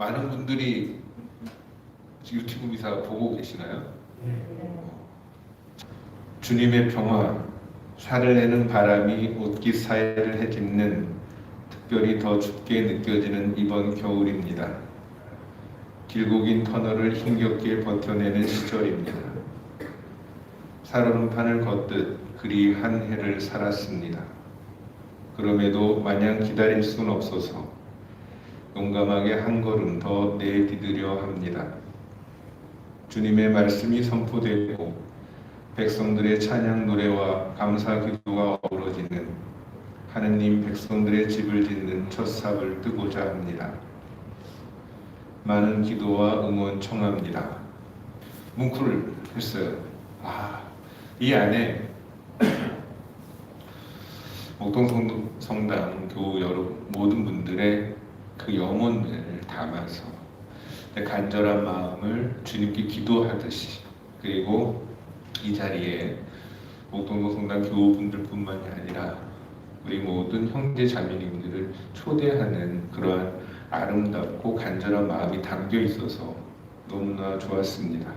많은 분들이 유튜브 미사 보고 계시나요? 주님의 평화, 살을 내는 바람이 옷깃 사이를 헤집는 특별히 더 춥게 느껴지는 이번 겨울입니다. 길고 긴 터널을 힘겹게 버텨내는 시절입니다. 살얼음판을 걷듯 그리 한 해를 살았습니다. 그럼에도 마냥 기다릴 순 없어서 용감하게 한 걸음 더 내디드려 합니다. 주님의 말씀이 선포되고 백성들의 찬양 노래와 감사 기도가 어우러지는 하느님 백성들의 집을 짓는 첫 삽을 뜨고자 합니다. 많은 기도와 응원 청합니다. 문구를 했어요. 아, 이 안에 목동 성당 교우 여러분 모든 분들의 그 영혼을 담아서 간절한 마음을 주님께 기도하듯이 그리고 이 자리에 목동동 성당 교우분들뿐만이 아니라 우리 모든 형제 자매님들을 초대하는 그러한 아름답고 간절한 마음이 담겨 있어서 너무나 좋았습니다.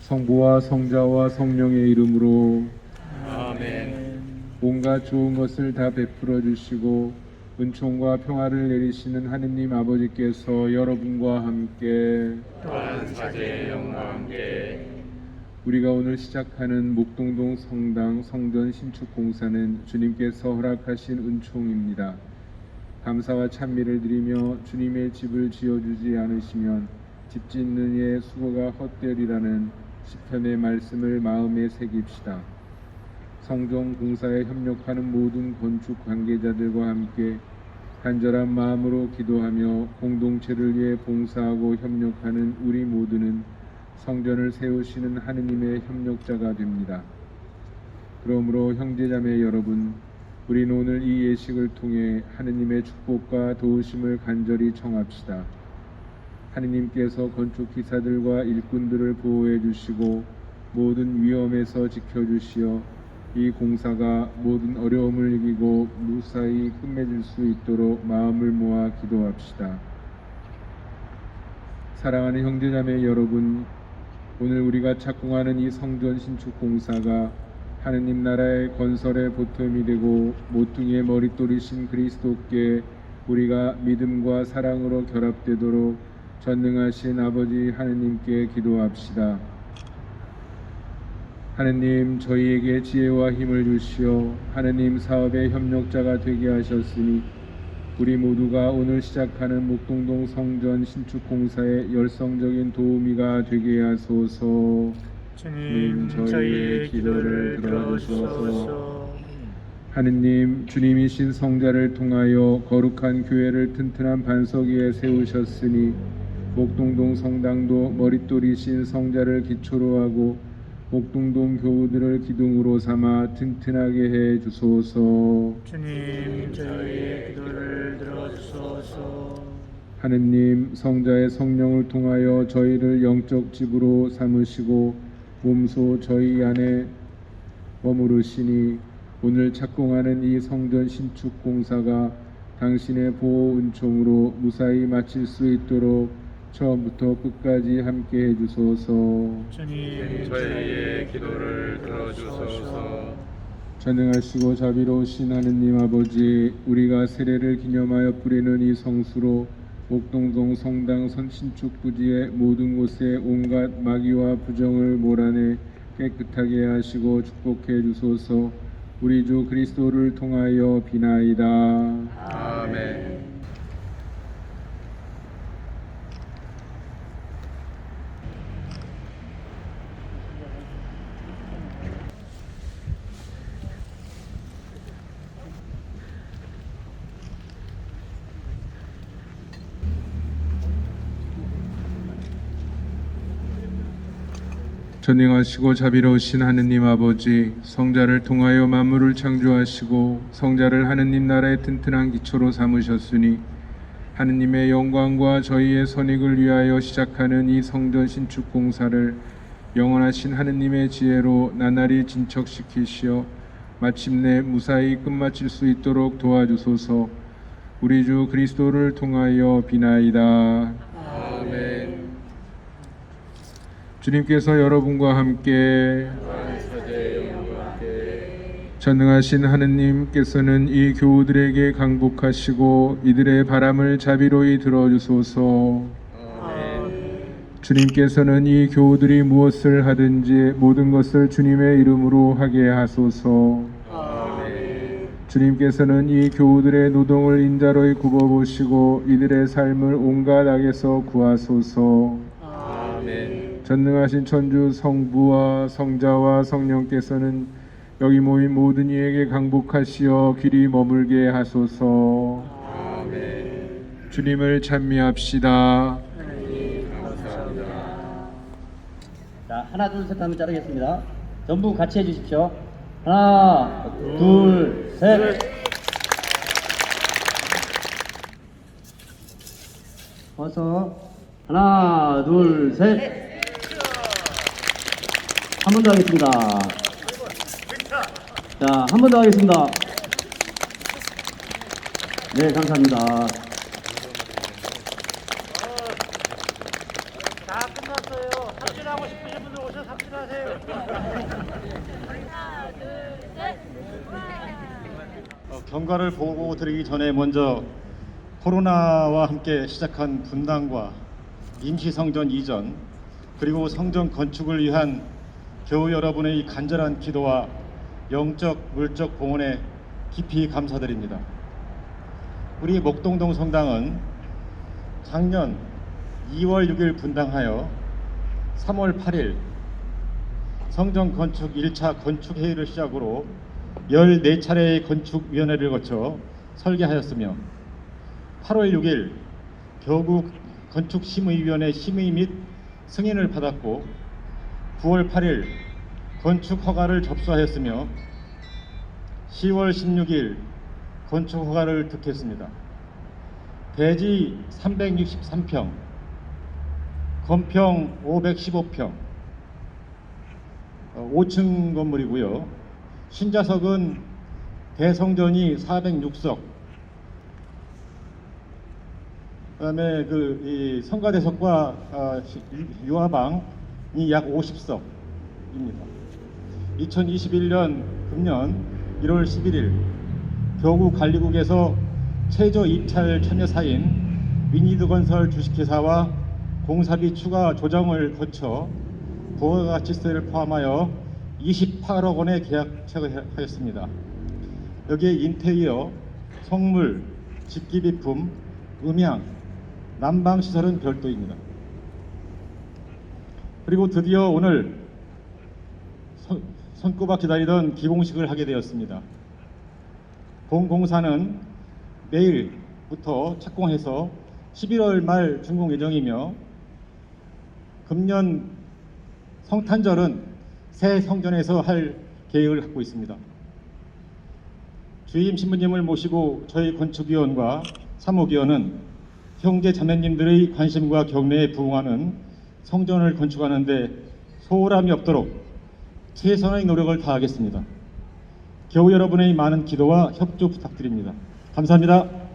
성부와 성자와 성령의 이름으로 아멘. 온갖 좋은 것을 다 베풀어 주시고 은총과 평화를 내리시는 하느님 아버지께서 여러분과 함께 또한 사제의 영과 함께 우리가 오늘 시작하는 목동동 성당 성전 신축 공사는 주님께서 허락하신 은총입니다. 감사와 찬미를 드리며 주님의 집을 지어주지 않으시면 집 짓는 이의 수고가 헛되리라는 시편의 말씀을 마음에 새깁시다. 성전 공사에 협력하는 모든 건축 관계자들과 함께 간절한 마음으로 기도하며 공동체를 위해 봉사하고 협력하는 우리 모두는 성전을 세우시는 하느님의 협력자가 됩니다. 그러므로 형제자매 여러분, 우리는 오늘 이 예식을 통해 하느님의 축복과 도우심을 간절히 청합시다. 하느님께서 건축 기사들과 일꾼들을 보호해 주시고 모든 위험에서 지켜 주시어 이 공사가 모든 어려움을 이기고 무사히 끝맺을 수 있도록 마음을 모아 기도합시다. 사랑하는 형제자매 여러분, 오늘 우리가 착공하는 이 성전 신축 공사가 하느님 나라의 건설의 보탬이 되고 모퉁이의 머릿돌이신 그리스도께 우리가 믿음과 사랑으로 결합되도록 전능하신 아버지 하느님께 기도합시다. 하느님 저희에게 지혜와 힘을 주시어 하느님 사업의 협력자가 되게 하셨으니 우리 모두가 오늘 시작하는 목동동 성전 신축 공사에 열성적인 도우미가 되게 하소서. 주님 저희의 기도를. 들어주소서. 하느님 주님이신 성자를 통하여 거룩한 교회를 튼튼한 반석 위에 세우셨으니 목동동 성당도 머릿돌이신 성자를 기초로 하고 목동동 교우들을 기둥으로 삼아 튼튼하게 해 주소서. 주님 저희의 기도를 들어 주소서. 하느님 성자의 성령을 통하여 저희를 영적 집으로 삼으시고 몸소 저희 안에 머무르시니 오늘 착공하는 이 성전 신축 공사가 당신의 보호 은총으로 무사히 마칠 수 있도록 처음부터 끝까지 함께 해주소서. 주님 저희의 기도를 들어주소서. 전능하시고 자비로우신 하느님 아버지 우리가 세례를 기념하여 뿌리는 이 성수로 목동동 성당 선신축 부지의 모든 곳에 온갖 마귀와 부정을 몰아내 깨끗하게 하시고 축복해 주소서 우리 주 그리스도를 통하여 비나이다 아멘. 전능하시고 자비로우신 하느님 아버지 성자를 통하여 만물을 창조하시고 성자를 하느님 나라의 튼튼한 기초로 삼으셨으니 하느님의 영광과 저희의 선익을 위하여 시작하는 이 성전 신축 공사를 영원하신 하느님의 지혜로 나날이 진척시키시어 마침내 무사히 끝마칠 수 있도록 도와주소서 우리 주 그리스도를 통하여 비나이다 아멘. 주님께서 여러분과 함께 전능하신 하느님께서는 이 교우들에게 강복하시고 이들의 바람을 자비로이 들어주소서. 주님께서는 이 교우들이 무엇을 하든지 모든 것을 주님의 이름으로 하게 하소서. 주님께서는 이 교우들의 노동을 인자로이 굽어보시고 이들의 삶을 온갖 악에서 구하소서. 아멘. 전능하신 천주 성부와 성자와 성령께서는 여기 모인 모든 이에게 강복하시어 길이 머물게 하소서. 아멘. 주님을 찬미합시다. 자, 하나, 둘, 셋 하면 자르겠습니다. 전부 같이 해주십시오. 하나, 둘, 셋. 어서 하나, 둘, 셋. 한 번 더 하겠습니다. 자, 한 번 더 하겠습니다. 네, 감사합니다. 다 끝났어요. 삽질하고 싶으신 분들 오셔서 삽질하세요. 어, 경과를 보고 드리기 전에 먼저 코로나와 함께 시작한 분당과 임시성전 이전 그리고 성전 건축을 위한 교우 여러분의 이 간절한 기도와 영적 물적 봉헌에 깊이 감사드립니다. 우리 목동동 성당은 작년 2월 6일 분당하여 3월 8일 성전 건축 1차 건축 회의를 시작으로 14차례의 건축위원회를 거쳐 설계하였으며 8월 6일 교구 건축심의위원회 심의 및 승인을 받았고 9월 8일 건축 허가를 접수하였으며 10월 16일 건축 허가를 득했습니다. 대지 363평, 건평 515평, 5층 건물이고요. 신자석은 대성전이 406석, 그다음에 그이 성가대석과 아, 유화방 이 약 50석입니다. 2021년 금년 1월 11일 교구 관리국에서 최저 입찰 참여사인 위니드건설 주식회사와 공사비 추가 조정을 거쳐 부가가치세를 포함하여 28억 원의 계약 체결하였습니다. 여기에 인테리어, 성물, 집기비품, 음향, 난방 시설은 별도입니다. 그리고 드디어 오늘 손, 손꼽아 기다리던 기공식을 하게 되었습니다. 공공사는 내일부터 착공해서 11월 말 준공 예정이며 금년 성탄절은 새 성전에서 할 계획을 갖고 있습니다. 주임 신부님을 모시고 저희 건축위원과 사무위원은 형제 자매님들의 관심과 격려에 부응하는 성전을 건축하는데 소홀함이 없도록 최선의 노력을 다하겠습니다. 교우 여러분의 많은 기도와 협조 부탁드립니다. 감사합니다.